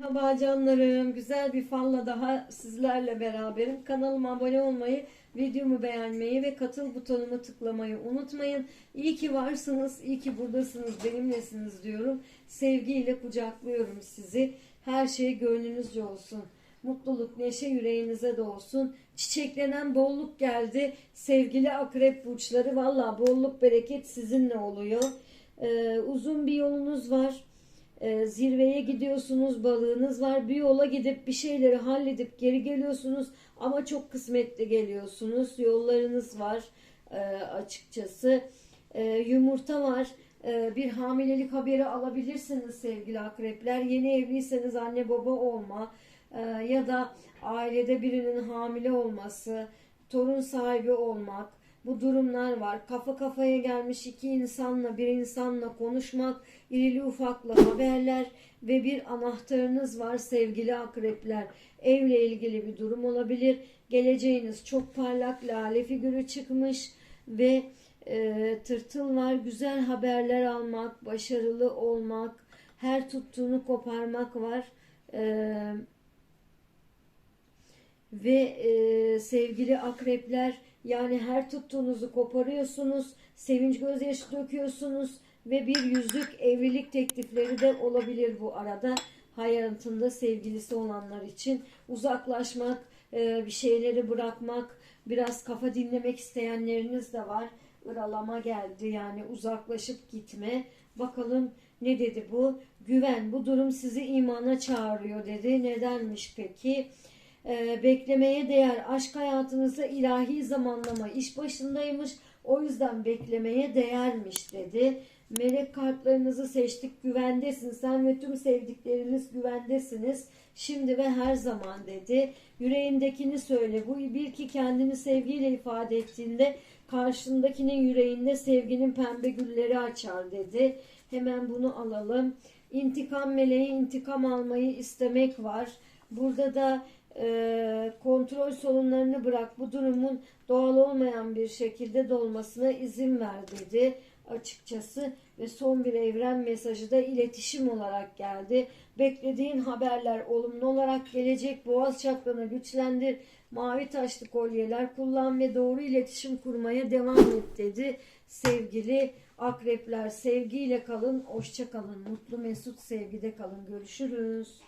Merhaba canlarım. Güzel bir falla daha sizlerle beraberim. Kanalıma abone olmayı, videomu beğenmeyi ve katıl butonumu tıklamayı unutmayın. İyi ki varsınız, iyi ki buradasınız, benimlesiniz diyorum. Sevgiyle kucaklıyorum sizi. Her şey gönlünüzce olsun. Mutluluk, neşe yüreğinize de olsun. Çiçeklenen bolluk geldi. Sevgili akrep burçları valla bolluk bereket sizinle oluyor. Ee, uzun bir yolunuz var. Ee, zirveye gidiyorsunuz, balığınız var. Bir yola gidip bir şeyleri halledip geri geliyorsunuz ama çok kısmetli geliyorsunuz. Yollarınız var e, açıkçası. E, yumurta var. E, bir hamilelik haberi alabilirsiniz sevgili akrepler. Yeni evliyseniz anne baba olma e, ya da ailede birinin hamile olması, torun sahibi olmak, bu durumlar var. Kafa kafaya gelmiş iki insanla bir insanla konuşmak, irili ufaklı haberler ve bir anahtarınız var sevgili akrepler. Evle ilgili bir durum olabilir. Geleceğiniz çok parlak lale figürü çıkmış ve e, tırtıl var. Güzel haberler almak, başarılı olmak, her tuttuğunu koparmak var. Eee ve e, sevgili akrepler yani her tuttuğunuzu koparıyorsunuz, sevinç gözyaşı döküyorsunuz ve bir yüzlük evlilik teklifleri de olabilir bu arada. Hayatında sevgilisi olanlar için uzaklaşmak, e, bir şeyleri bırakmak, biraz kafa dinlemek isteyenleriniz de var. Iralama geldi yani uzaklaşıp gitme. Bakalım ne dedi bu? Güven bu durum sizi imana çağırıyor dedi. Nedenmiş peki? Ee, beklemeye değer. Aşk hayatınızda ilahi zamanlama iş başındaymış. O yüzden beklemeye değermiş dedi. Melek kartlarınızı seçtik. Güvendesin. Sen ve tüm sevdikleriniz güvendesiniz. Şimdi ve her zaman dedi. Yüreğindekini söyle. Bu bil ki kendini sevgiyle ifade ettiğinde karşındakinin yüreğinde sevginin pembe gülleri açar dedi. Hemen bunu alalım. İntikam meleği intikam almayı istemek var. Burada da e, kontrol sorunlarını bırak bu durumun doğal olmayan bir şekilde dolmasına izin ver dedi açıkçası ve son bir evren mesajı da iletişim olarak geldi. Beklediğin haberler olumlu olarak gelecek. Boğaz çakranı güçlendir. Mavi taşlı kolyeler kullan ve doğru iletişim kurmaya devam et dedi. Sevgili akrepler sevgiyle kalın, hoşça kalın. Mutlu mesut sevgide kalın. Görüşürüz.